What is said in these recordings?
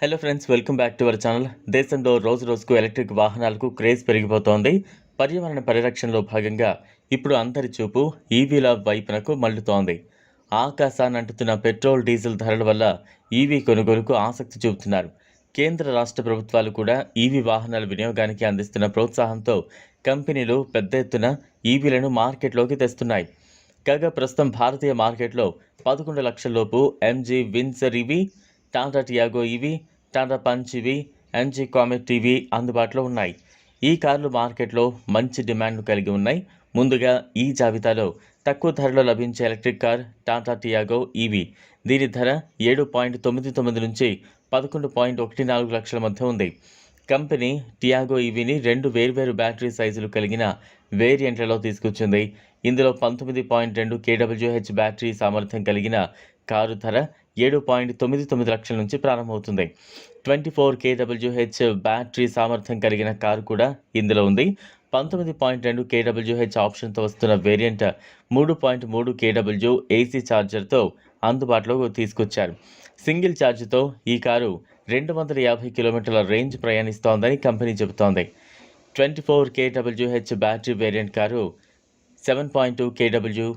Hello friends welcome back to our channel దేశంలో రోజు రోజుకు ఎలక్ట్రిక్ వాహనాలకు క్రేజ్ పెరిగిపోతోంది. పర్యావరణ పరిరక్షణలో భాగంగా ఇప్పుడు అందరి చూపు ఈవీల వైపునకు మళ్ళుతోంది ఆకాశాన్ని అంటుతున్న పెట్రోల్ డీజిల్ ధరల వల్ల ఈవీ కొనుగోలుకు ఆసక్తి చూపుతున్నారు. కేంద్ర రాష్ట్ర ప్రభుత్వాలు కూడా ఈవీ వాహనాల వినియోగానికి అందిస్తున్న ప్రోత్సాహంతో కంపెనీలు పెద్ద ఎత్తున ఈవీలను మార్కెట్లోకి తెస్తున్నాయి. కాగా ప్రస్తుతం భారతీయ మార్కెట్లో పదకొండు లక్షల లోపు ఎంజీ విన్సర్ ఇవి టాటా టియాగో ఇవి టాటా పంచ్ ఇవి ఎంజీ కామెట్ ఇవి అందుబాటులో ఉన్నాయి. ఈ కార్లు మార్కెట్లో మంచి డిమాండ్ను కలిగి ఉన్నాయి. ముందుగా ఈ జాబితాలో తక్కువ ధరలో లభించే electric car Tata Tiago EV దీని ధర ఏడు పాయింట్ తొమ్మిది తొమ్మిది నుంచి పదకొండు పాయింట్ ఒకటి నాలుగు లక్షల మధ్య ఉంది. కంపెనీ టియాగో ఈవీని రెండు వేర్వేరు బ్యాటరీ సైజులు కలిగిన వేరియంట్లలో తీసుకొచ్చింది. ఇందులో పంతొమ్మిది పాయింట్ రెండు కేడబ్ల్యూహెచ్ బ్యాటరీ సామర్థ్యం కలిగిన కారు ధర ఏడు పాయింట్ తొమ్మిది తొమ్మిది లక్షల నుంచి ప్రారంభమవుతుంది. ట్వంటీ ఫోర్ కేడబ్ల్యూహెచ్ బ్యాటరీ సామర్థ్యం కలిగిన కారు కూడా ఇందులో ఉంది. పంతొమ్మిది పాయింట్ రెండు కేడబ్ల్యూహెచ్ ఆప్షన్తో వస్తున్న వేరియంట్ మూడు పాయింట్ మూడు కేడబ్ల్యూ ఏసీ ఛార్జర్తో అందుబాటులో తీసుకొచ్చారు. సింగిల్ ఛార్జ్తో ఈ కారు రెండు వందల యాభై కిలోమీటర్ల రేంజ్ ప్రయాణిస్తోందని కంపెనీ చెబుతోంది. Twenty four K W H battery variant car seven point two K W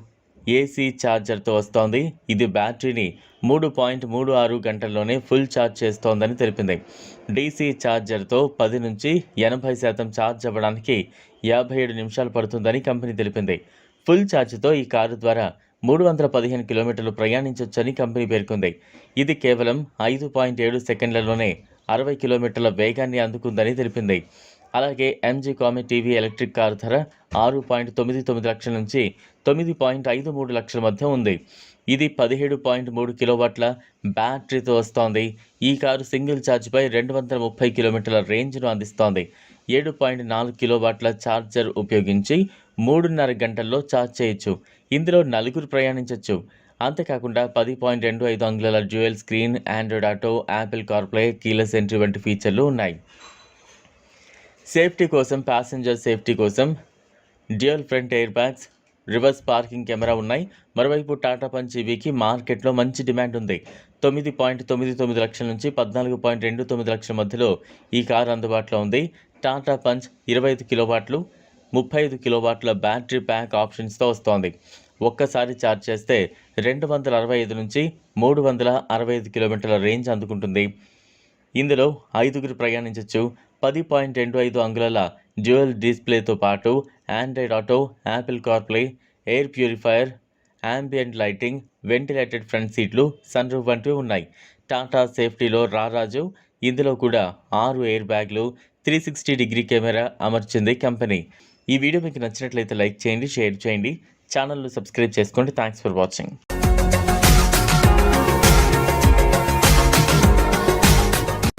AC ఛార్జర్తో వస్తోంది. ఇది బ్యాటరీని మూడు పాయింట్ మూడు ఆరు గంటల్లోనే ఫుల్ ఛార్జ్ చేస్తోందని తెలిపింది. డీసీ ఛార్జర్తో పది నుంచి ఎనభై శాతం ఛార్జ్ అవ్వడానికి యాభై ఏడు నిమిషాలు పడుతుందని కంపెనీ తెలిపింది. ఫుల్ ఛార్జ్తో ఈ కారు ద్వారా మూడు వందల పదిహేను కిలోమీటర్లు ప్రయాణించవచ్చని కంపెనీ పేర్కొంది. ఇది కేవలం ఐదు పాయింట్ ఏడు సెకండ్లలోనే అరవై కిలోమీటర్ల వేగాన్ని అందుకుందని తెలిపింది. అలాగే MG Comet EV electric car ధర ఆరు పాయింట్ తొమ్మిది తొమ్మిది లక్షల నుంచి తొమ్మిది పాయింట్ ఐదు మూడు లక్షల మధ్య ఉంది. ఇది పదిహేడు పాయింట్ మూడు కిలోవాట్ల బ్యాటరీతో వస్తోంది. ఈ కారు సింగిల్ ఛార్జ్పై రెండు వందల ముప్పై కిలోమీటర్ల రేంజ్ను అందిస్తోంది. ఏడు పాయింట్ నాలుగు కిలోవాట్ల ఛార్జర్ ఉపయోగించి మూడున్నర గంటల్లో ఛార్జ్ చేయొచ్చు. ఇందులో నలుగురు ప్రయాణించవచ్చు అంతేకాకుండా పది పాయింట్ రెండు ఐదు అంగుళాల dual screen Android Auto Apple CarPlay keyless entry వంటి ఫీచర్లు ఉన్నాయి. సేఫ్టీ కోసం ప్యాసింజర్ సేఫ్టీ కోసం dual front air bags reverse parking camera ఉన్నాయి. మరోవైపు టాటా పంచ్ ఈవీకి మార్కెట్లో మంచి డిమాండ్ ఉంది. తొమ్మిది పాయింట్ తొమ్మిది తొమ్మిది లక్షల నుంచి పద్నాలుగు పాయింట్ రెండు తొమ్మిది లక్షల మధ్యలో ఈ కారు అందుబాటులో ఉంది. టాటా పంచ్ ఇరవై ఐదు కిలోవాట్లు ముప్పై ఐదు కిలోవాట్ల బ్యాటరీ ప్యాక్ ఆప్షన్స్తో వస్తోంది. ఒక్కసారి ఛార్జ్ చేస్తే రెండు వందల అరవై ఐదు నుంచి మూడు వందల అరవై ఐదు కిలోమీటర్ల రేంజ్ అందుకుంటుంది. ఇందులో ఐదుగురు ప్రయాణించవచ్చు పది పాయింట్ రెండు ఐదు అంగుళాల డ్యూయల్ డిస్ప్లేతో పాటు Android Auto Apple CarPlay air purifier ambient lighting ventilated front సీట్లు సన్ రూఫ్ వంటివి ఉన్నాయి. టాటా సేఫ్టీలో రారాజు. ఇందులో కూడా ఆరు ఎయిర్ బ్యాగ్లు త్రీ సిక్స్టీ డిగ్రీ కెమెరా అమర్చింది కంపెనీ. ఈ వీడియో మీకు నచ్చినట్లయితే లైక్ చేయండి షేర్ చేయండి. ఛానల్ను సబ్స్క్రైబ్ చేసుకోండి. Thanks for watching.